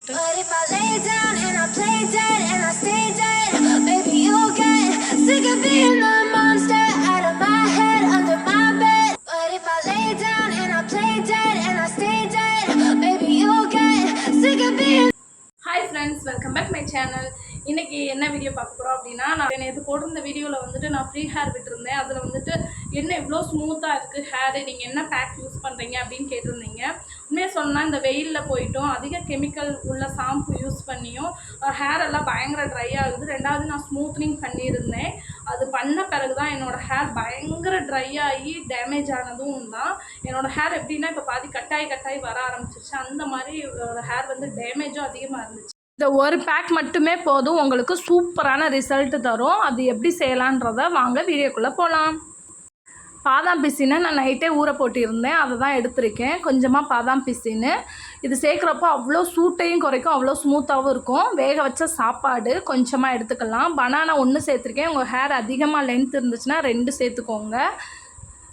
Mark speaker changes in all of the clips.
Speaker 1: But if I lay down and I play dead and I stay dead, baby, you'll get sick of being the monster out of my head, under my bed. But if I lay down and I play dead and I stay dead, baby, you'll get sick of being.
Speaker 2: Hi friends welcome back my channel இன்னைக்கு என்ன video பார்க்க போகிறோம் அப்படின்னா நான் நேற்று போட்டிருந்த வீடியோவில் வந்துட்டு நான் ஃப்ரீ ஹேர் விட்டுருந்தேன். அதில் வந்துட்டு என்ன இவ்வளோ ஸ்மூத்தாக இருக்குது ஹேரு நீங்கள் என்ன பேக் யூஸ் பண்ணுறீங்க அப்படின்னு கேட்டிருந்தீங்க. உண்மையாக சொன்னால் இந்த வெயிலில் போயிட்டோம். அதிக கெமிக்கல் உள்ள ஷாம்பு யூஸ் பண்ணியும் ஹேர் எல்லாம் பயங்கர ட்ரை ஆகுது. ரெண்டாவது நான் ஸ்மூத்னிங் பண்ணியிருந்தேன். அது பண்ண பிறகு தான் என்னோடய ஹேர் பயங்கர ட்ரை ஆகி டேமேஜ் ஆனதும் தான். என்னோடய ஹேர் எப்படின்னா இப்போ பாதி கட்டாயி கட்டாயி வர ஆரம்பிச்சிருச்சு. அந்த மாதிரி ஹேர் வந்து டேமேஜும் அதிகமாக இருந்துச்சு. இந்த ஒரு பேக் மட்டுமே போதும். உங்களுக்கு சூப்பரான ரிசல்ட் தரும். அது எப்படி செய்யலான்றத வாங்க வீடியோக்குள்ளே போகலாம் பாதாம் பிசினை நான் நைட்டே ஊற போட்டிருந்தேன். அதை தான் எடுத்திருக்கேன். கொஞ்சமாக பாதாம் பிசின்னு. இது சேர்க்குறப்போ அவ்வளோ சூட்டையும் குறைக்கும். அவ்வளோ ஸ்மூத்தாகவும் இருக்கும். வேக வச்ச சாப்பாடு கொஞ்சமாக எடுத்துக்கலாம். பனானா ஒன்று சேர்த்துருக்கேன். உங்கள் ஹேர் அதிகமாக லென்த் இருந்துச்சுன்னா ரெண்டு சேர்த்துக்கோங்க.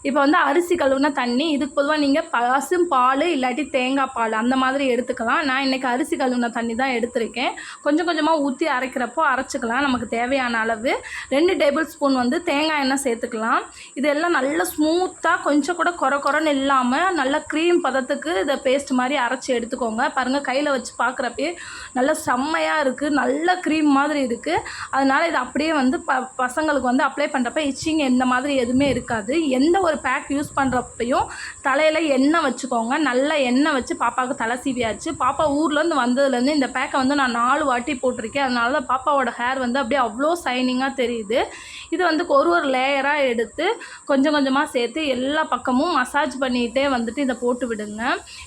Speaker 2: இப்போ வந்து அரிசி கழுவுன தண்ணி இதுக்கு பொதுவாக நீங்கள் பசும் பால் இல்லாட்டி தேங்காய் பால் அந்த மாதிரி எடுத்துக்கலாம். நான் இன்றைக்கி அரிசி கழுவுன தண்ணி தான் எடுத்திருக்கேன். கொஞ்சம் கொஞ்சமாக ஊற்றி அரைக்கிறப்போ அரைச்சிக்கலாம். நமக்கு தேவையான அளவு. ரெண்டு டேபிள் ஸ்பூன் வந்து தேங்காய் எண்ணெய் சேர்த்துக்கலாம். இதெல்லாம் நல்லா ஸ்மூத்தாக கொஞ்சம் கூட குறை குறைன்னு இல்லாமல் நல்லா க்ரீம் பதத்துக்கு இதை பேஸ்ட் மாதிரி அரைச்சி எடுத்துக்கோங்க. பாருங்கள் கையில் வச்சு பார்க்குறப்பே நல்லா செம்மையாக இருக்குது நல்ல க்ரீம் மாதிரி இருக்குது அதனால் இது அப்படியே வந்து ப பசங்களுக்கு வந்து அப்ளை பண்ணுறப்ப இச்சிங் இந்த மாதிரி எதுவுமே இருக்காது. எந்த ஒரு பேக் யூஸ் பண்ணுறப்பையும் தலையில் எண்ணெய் வச்சுக்கோங்க. நல்ல எண்ணெய் வச்சு பாப்பாவுக்கு தலை சீவியாச்சு. பாப்பா ஊர்லேருந்து வந்ததுலேருந்து இந்த பேக்கை வந்து நான் நாலு வாட்டி போட்டிருக்கேன். அதனால தான் பாப்பாவோட ஹேர் வந்து அப்படியே அவ்வளோ ஷைனிங்காக தெரியுது. இது வந்து ஒரு ஒரு லேயராக எடுத்து கொஞ்சம் கொஞ்சமாக சேர்த்து எல்லா பக்கமும் மசாஜ் பண்ணிகிட்டே வந்துட்டு இதை போட்டு விடுங்க.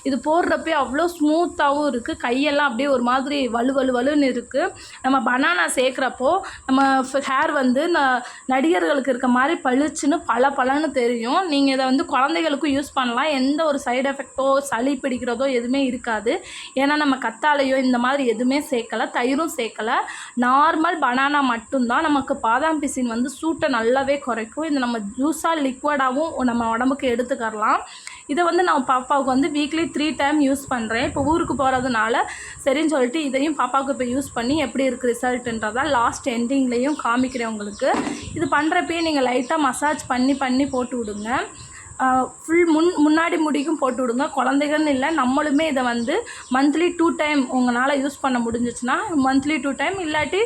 Speaker 2: இது போடுறப்பே அவ்வளோ ஸ்மூத்தாகவும் இருக்குது கையெல்லாம் அப்படியே ஒரு மாதிரி வலு வலு வலுன்னு இருக்குது நம்ம பனானா சேர்க்குறப்போ நம்ம ஹேர் வந்து ந நடிகர்களுக்கு இருக்க மாதிரி பளிச்சுன்னு பல பலன்னு தெரியும். நீங்கள் இதை வந்து குழந்தைகளுக்கும் யூஸ் பண்ணலாம். எந்த ஒரு சைடு எஃபெக்ட்டோ சளி பிடிக்கிறதோ எதுவுமே இருக்காது. ஏன்னா நம்ம கத்தாழையோ இந்த மாதிரி எதுவுமே சேர்க்கலை. தயிரும் சேர்க்கலை. நார்மல் பனானா மட்டும்தான். நமக்கு பாதாம் பிசின் வந்து சூட்டை நல்லாவே குறைக்கும். இது நம்ம ஜூஸாக லிக்விடாகவும் நம்ம உடம்புக்கு எடுத்துக்கரலாம். இதை வந்து நான் பாப்பாவுக்கு வந்து வீக்லி த்ரீ டைம் யூஸ் பண்ணுறேன் இப்போ ஊருக்கு போகிறதுனால சரின்னு சொல்லிட்டு இதையும் பாப்பாவுக்கு இப்போ யூஸ் பண்ணி எப்படி இருக்குது ரிசல்ட்டுன்றதா லாஸ்ட் எண்டிங்லேயும் காமிக்கிறேன் உங்களுக்கு. இது பண்ணுறப்பயே நீங்கள் லைட்டாக மசாஜ் பண்ணி பண்ணி போட்டு விடுங்க. ஃபுல் முன் முன்னாடி முடிக்கும் போட்டு விடுங்க. குழந்தைகள்னு இல்லை நம்மளுமே இதை வந்து மந்த்லி டூ டைம் உங்களால் யூஸ் பண்ண முடிஞ்சிச்சுன்னா மந்த்லி டூ டைம் இல்லாட்டி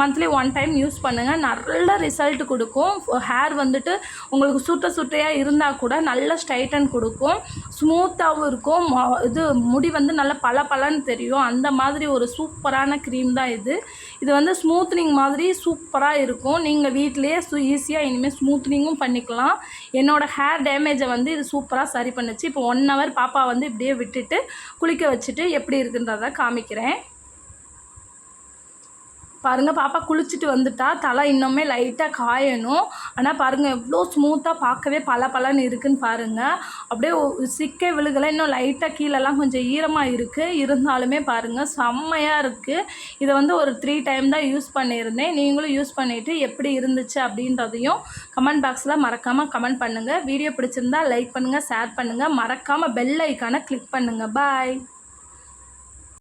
Speaker 2: மந்த்லி ஒன் டைம் யூஸ் பண்ணுங்கள் நல்ல ரிசல்ட் கொடுக்கும். ஹேர் வந்துட்டு உங்களுக்கு சுட்ட சுட்டையாக இருந்தால் கூட நல்ல ஸ்ட்ரைட்டன் கொடுக்கும். ஸ்மூத்தாகவும் இருக்கும். இது முடி வந்து நல்ல பல பலன்னு தெரியும். அந்த மாதிரி ஒரு சூப்பரான க்ரீம் தான் இது. இது வந்து ஸ்மூத்னிங் மாதிரி சூப்பராக இருக்கும். நீங்கள் வீட்டிலேயே ஈஸியாக இனிமேல் ஸ்மூத்னிங்கும் பண்ணிக்கலாம். என்னோடய ஹேர் டேமேஜை வந்து இது சூப்பராக சரி பண்ணுச்சு. இப்போ ஒன் ஹவர் பாப்பா வந்து இப்படியே விட்டுட்டு குளிக்க வச்சுட்டு எப்படி இருக்குன்றதை காமிக்கிறேன். பாருங்கள் பாப்பா குளிச்சுட்டு வந்துட்டா. தலை இன்னுமே லைட்டாக காயணும். ஆனால் பாருங்கள் எவ்வளோ ஸ்மூத்தாக பார்க்கவே பல பலன்னு இருக்குன்னு பாருங்கள் அப்படியே சிக்கை விழுகலை. இன்னும் லைட்டாக கீழெல்லாம் கொஞ்சம் ஈரமாக இருக்குது இருந்தாலுமே பாருங்கள் செம்மையாக இருக்குது இதை வந்து ஒரு த்ரீ டைம் தான் யூஸ் பண்ணியிருந்தேன். நீங்களும் யூஸ் பண்ணிவிட்டு எப்படி இருந்துச்சு அப்படின்றதையும் கமெண்ட் பாக்ஸில் மறக்காமல் கமெண்ட் பண்ணுங்கள் வீடியோ பிடிச்சிருந்தா லைக் பண்ணுங்கள் ஷேர் பண்ணுங்கள் மறக்காமல் பெல் ஐக்கானை கிளிக் பண்ணுங்கள் பாய்